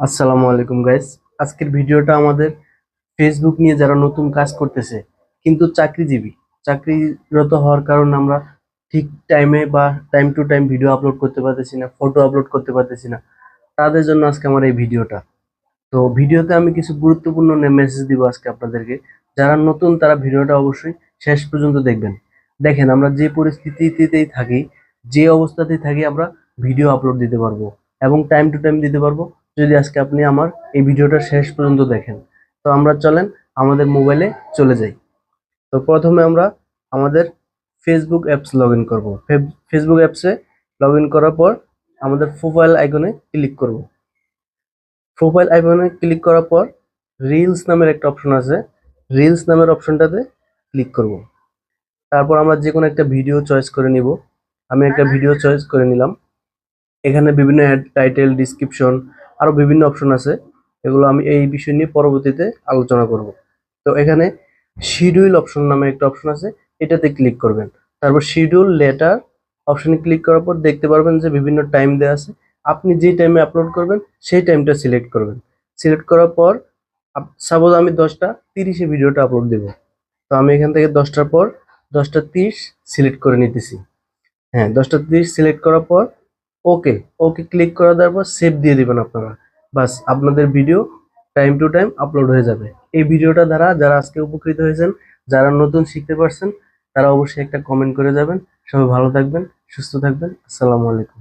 আসসালামু আলাইকুম গাইস আজকের ভিডিওটা আমাদের ফেসবুক নিয়ে যারা নতুন কাজ করতেছে, কিন্তু চাকরিজীবী, চাকরিরত হওয়ার কারণে আমরা ঠিক টাইমে বা time to time video upload করতে পারতেছি না ফটো আপলোড করতে পারতেছি না। তাদের জন্য আজকে আমার এই ভিডিওটা। তো ভিডিওতে আমি কিছু গুরুত্বপূর্ণ মেসেজ দিব আজকে আপনাদেরকে। যারা নতুন, তারা ভিডিওটা অবশ্যই শেষ পর্যন্ত দেখবেন। দেখেন, আমরা যে পরিস্থিতিতেই থাকি, যে অবস্থাতেই থাকি, আমরা ভিডিও আপলোড দিতে পারব এবং টাইম টু টাইম দিতে পারব। যদি আজকে আপনি আমার এই ভিডিওটা শেষ পর্যন্ত দেখেন, তো আমরা চলেন আমাদের মোবাইলে চলে যাই। তো প্রথমে আমরা আমাদের ফেসবুক অ্যাপস লগ ইন করব ফেসবুক অ্যাপসে লগ ইন করার পর আমাদের প্রোফাইল আইকনে ক্লিক করব। প্রোফাইল আইকনে ক্লিক করার পর রিলস নামের একটা অপশন আছে। রিলস নামের অপশনটাতে ক্লিক করব। তারপর আমরা যে কোনো একটা ভিডিও চয়েস করে নিব। আমি একটা ভিডিও চয়েস করে নিলাম। এখানে বিভিন্ন টাইটেল ডিসক্রিপশন আরও বিভিন্ন অপশন আছে। এগুলো আমি এই বিষয় নিয়ে পরবর্তীতে আলোচনা করব। তো এখানে শিডিউল অপশন নামে একটা অপশন আছে, এটাতে ক্লিক করবেন। তারপর শিডিউল লেটার অপশনে ক্লিক করার পর দেখতে পারবেন যে বিভিন্ন টাইম দেওয়া আছে। আপনি যে টাইমে আপলোড করবেন, সেই টাইমটা সিলেক্ট করবেন। সিলেক্ট করার পর সাপোজ আমি দশটা তিরিশে ভিডিওটা আপলোড দেব। তো আমি এখান থেকে দশটার পর দশটা তিরিশ সিলেক্ট করে নিতেছি। হ্যাঁ দশটা তিরিশ সিলেক্ট করার পর ওকে ওকে ক্লিক করে দেওয়ার পর সেভ দিয়ে দিবেন আপনারা। বাস, আপনাদের video time to time upload হয়ে যাবে। এই ভিডিওটা দ্বারা যারা আজকে উপকৃত হয়েছেন, যারা নতুন শিখতে পারছেন, তারা অবশ্যই একটা কমেন্ট করে যাবেন। সবাই ভালো থাকবেন, সুস্থ থাকবেন। আসসালামু আলাইকুম।